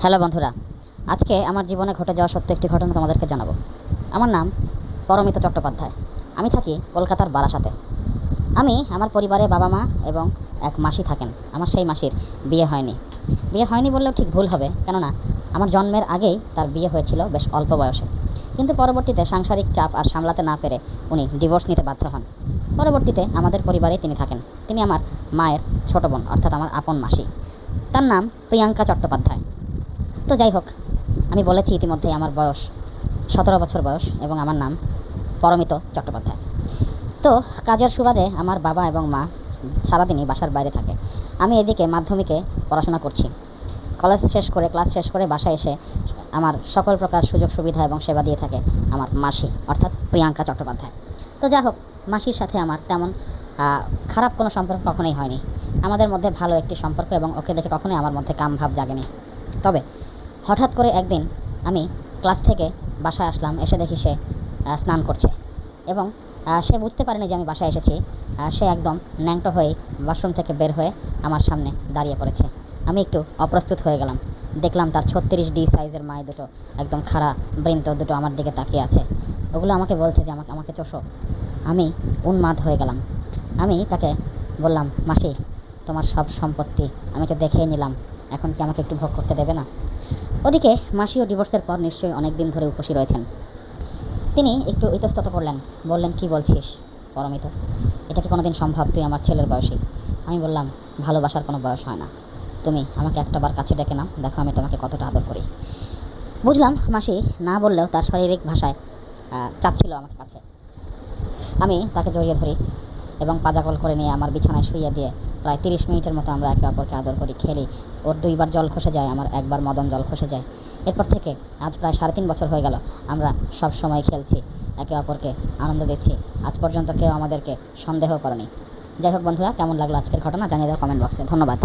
Hello বন্ধুরা, আজকে আমার জীবনে ঘটে যাওয়া সত্য একটি ঘটনা তোমাদেরকে জানাব। আমার নাম পরমিত চট্টোপাধ্যায়। আমি থাকি কলকাতার বারাসাতে। আমি, আমার পরিবারে বাবা মা এবং এক মাসি থাকেন। আমার সেই মাসির বিয়ে হয়নি। বিয়ে হয়নি বললেও ঠিক ভুল হবে, কেননা আমার জন্মের আগেই তার বিয়ে হয়েছিল বেশ অল্প বয়সে। কিন্তু পরবর্তীতে সাংসারিক চাপ আর সামলাতে না পেরে উনি ডিভোর্স নিতে বাধ্য হন। পরবর্তীতে আমাদের পরিবারেই তিনি থাকেন। তিনি আমার মায়ের ছোট বোন, অর্থাৎ আমার আপন মাসি। তার নাম প্রিয়াঙ্কা চট্টোপাধ্যায়। তো যাই হোক, আমি বলেছি ইতিমধ্যে আমার বয়স সতেরো বছর বয়স এবং আমার নাম পরমিত চট্টোপাধ্যায়। তো কাজের সুবাদে আমার বাবা এবং মা সারাদিনই বাসার বাইরে থাকে। আমি এদিকে মাধ্যমিকে পড়াশোনা করছি। কলেজ শেষ করে, ক্লাস শেষ করে বাসায় এসে আমার সকল প্রকার সুযোগ সুবিধা এবং সেবা দিয়ে থাকে আমার মাসি, অর্থাৎ প্রিয়াঙ্কা চট্টোপাধ্যায়। তো যা হোক, মাসির সাথে আমার তেমন খারাপ কোনো সম্পর্ক কখনোই হয়নি। আমাদের মধ্যে ভালো একটি সম্পর্ক এবং ওকে দেখে কখনোই আমার মধ্যে কাম ভাব জাগেনি। তবে হঠাৎ করে একদিন আমি ক্লাস থেকে বাসায় আসলাম, এসে দেখি সে স্নান করছে এবং সে বুঝতে পারেনি যে আমি বাসায় এসেছি। সে একদম ন্যাংটো হয়ে ওয়াশরুম থেকে বের হয়ে আমার সামনে দাঁড়িয়ে পড়েছে। আমি একটু অপ্রস্তুত হয়ে গেলাম। দেখলাম তার ছত্রিশ ডি সাইজের মায়ে দুটো একদম খাড়া বৃন্ত দুটো আমার দিকে তাকিয়ে আছে। ওগুলো আমাকে বলছে যে আমাকে আমাকে চোষো। আমি উন্মাদ হয়ে গেলাম। আমি তাকে বললাম, মাসি, তোমার সব সম্পত্তি আমি তো দেখেই নিলাম। এখন কি আমাকে একটু ভোগ করতে দেবে না? ওদিকে মাসিও ডিভোর্সের পর নিশ্চয়ই অনেক দিন ধরে উপসী রয়েছেন। তিনি একটু ইতস্তত করলেন, বললেন, কি বলছিস, পরমিত? এটা কি কোনোদিন সম্ভব? তুই আমার ছেলের বয়সী। আমি বললাম, ভালোবাসার কোনো বয়স হয় না। তুমি আমাকে একটাবার কাছে ডেকে নাও, দেখো আমি তোমাকে কতটা আদর করি। বুঝলাম মাসি না বললেও তার শারীরিক ভাষায় চাচ্ছিল আমার কাছে। আমি তাকে জড়িয়ে ধরি এবং পাজাকল করে নিয়ে আমার বিছানায় শুইয়ে দিয়ে প্রায় তিরিশ মিনিটের মতো আমরা একে অপরকে আদর করি, খেলি। ওর দুইবার জল খসে যায়, আমার একবার মদন জল খসে যায়। এরপর থেকে আজ প্রায় সাড়ে তিন বছর হয়ে গেল, আমরা সব সময় খেলছি, একে অপরকে আনন্দ দিচ্ছি। আজ পর্যন্ত কেউ আমাদেরকে সন্দেহ করেনি। যাই হোক বন্ধুরা, কেমন লাগল আজকের ঘটনা জানিয়ে দাও কমেন্ট বক্সে। ধন্যবাদ।